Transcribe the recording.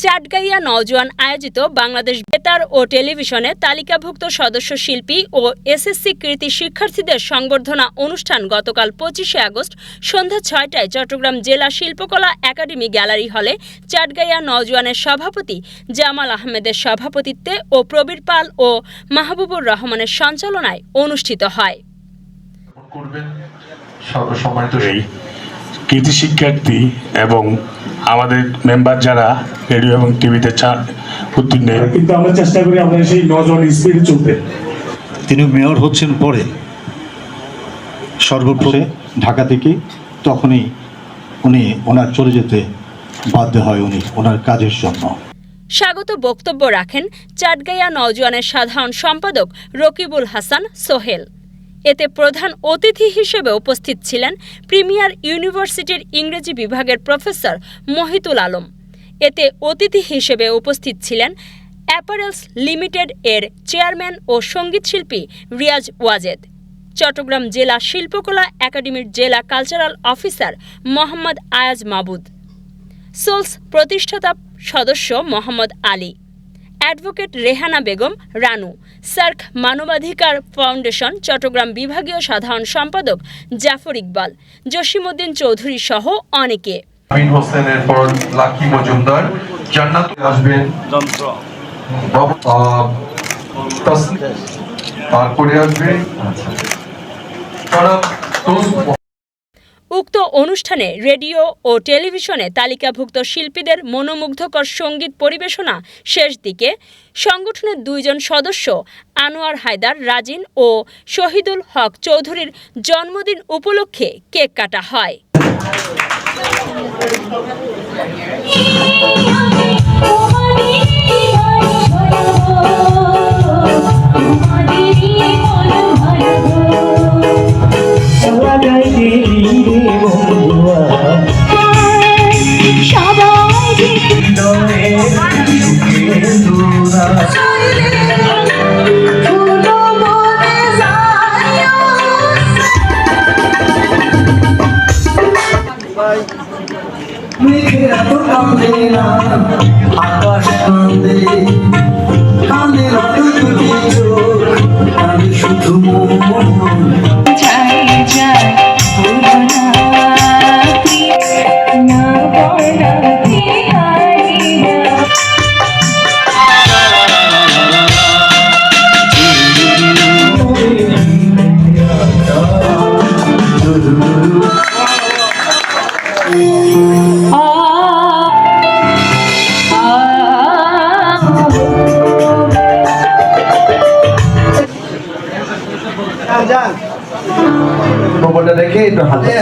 চাটগাইয়া নওজোয়ান আয়োজিত বাংলাদেশ বেতার ও টেলিভিশনে তালিকাভুক্ত সদস্য শিল্পী ও এসএসসি কৃতি শিক্ষার্থীদের সংবর্ধনা অনুষ্ঠান গতকাল পঁচিশে আগস্ট সন্ধ্যা ছয়টায় চট্টগ্রাম জেলা শিল্পকলা একাডেমি গ্যালারি হলে চাটগাইয়া নওজোয়ানের সভাপতি জামাল আহমেদের সভাপতিত্বে ও প্রবীর পাল ও মাহবুবুর রহমানের সঞ্চালনায় অনুষ্ঠিত হয়। কৃতি শিক্ষার্থী এবং আমাদের মেম্বার যারা রেডিও এবং টিভিতে চা উত্তীর্ণ কিন্তু আমরা চেষ্টা করি আমাদের সেই নজর স্পিডে চলতে। তিনি মেয়র হচ্ছেন পরে। সর্বপ্রথমে ঢাকা থেকে তখনই উনি ওনার চলে যেতে বাধ্য হয় উনি ওনার কাজের জন্য। স্বাগত বক্তব্য রাখেন চাটগাইয়া নওজোয়ানের সাধারণ সম্পাদক রকিবুল হাসান সোহেল। এতে প্রধান অতিথি হিসেবে উপস্থিত ছিলেন প্রিমিয়ার ইউনিভার্সিটির ইংরেজি বিভাগের প্রফেসর মহিতুল আলম। এতে অতিথি হিসেবে উপস্থিত ছিলেন অ্যাপারেলস লিমিটেড এর চেয়ারম্যান ও সঙ্গীতশিল্পী রিয়াজ ওয়াজেদ। চট্টগ্রাম জেলা শিল্পকলা একাডেমির জেলা কালচারাল অফিসার মোহাম্মদ আয়াজ মাবুদ। সোলস প্রতিষ্ঠাতা সদস্য মোহাম্মদ আলী। অ্যাডভোকেট রেহানা বেগম রানু। সার্ক মানবাধিকার ফাউন্ডেশন চট্টগ্রাম বিভাগীয় সাধারণ সম্পাদক জাফর ইকবাল। জসিমউদ্দিন চৌধুরী সহ অনেকে। আমিন হোসেনের পর লাকি মজুমদার। জান্নাত আসবেন। তারপরে আসবে অনুষ্ঠানে রেডিও ও টেলিভিশনে তালিকাভুক্ত শিল্পীদের মনোমুগ্ধকর সংগীত পরিবেশনা শেষ দিকে সংগঠনের দুইজন সদস্য আনোয়ার হায়দার, রাজিন ও শহীদুল হক চৌধুরীর জন্মদিন উপলক্ষে কেক কাটা হয়। কান্দে আকাশ কান্দে খবরটা দেখে একটু হাতে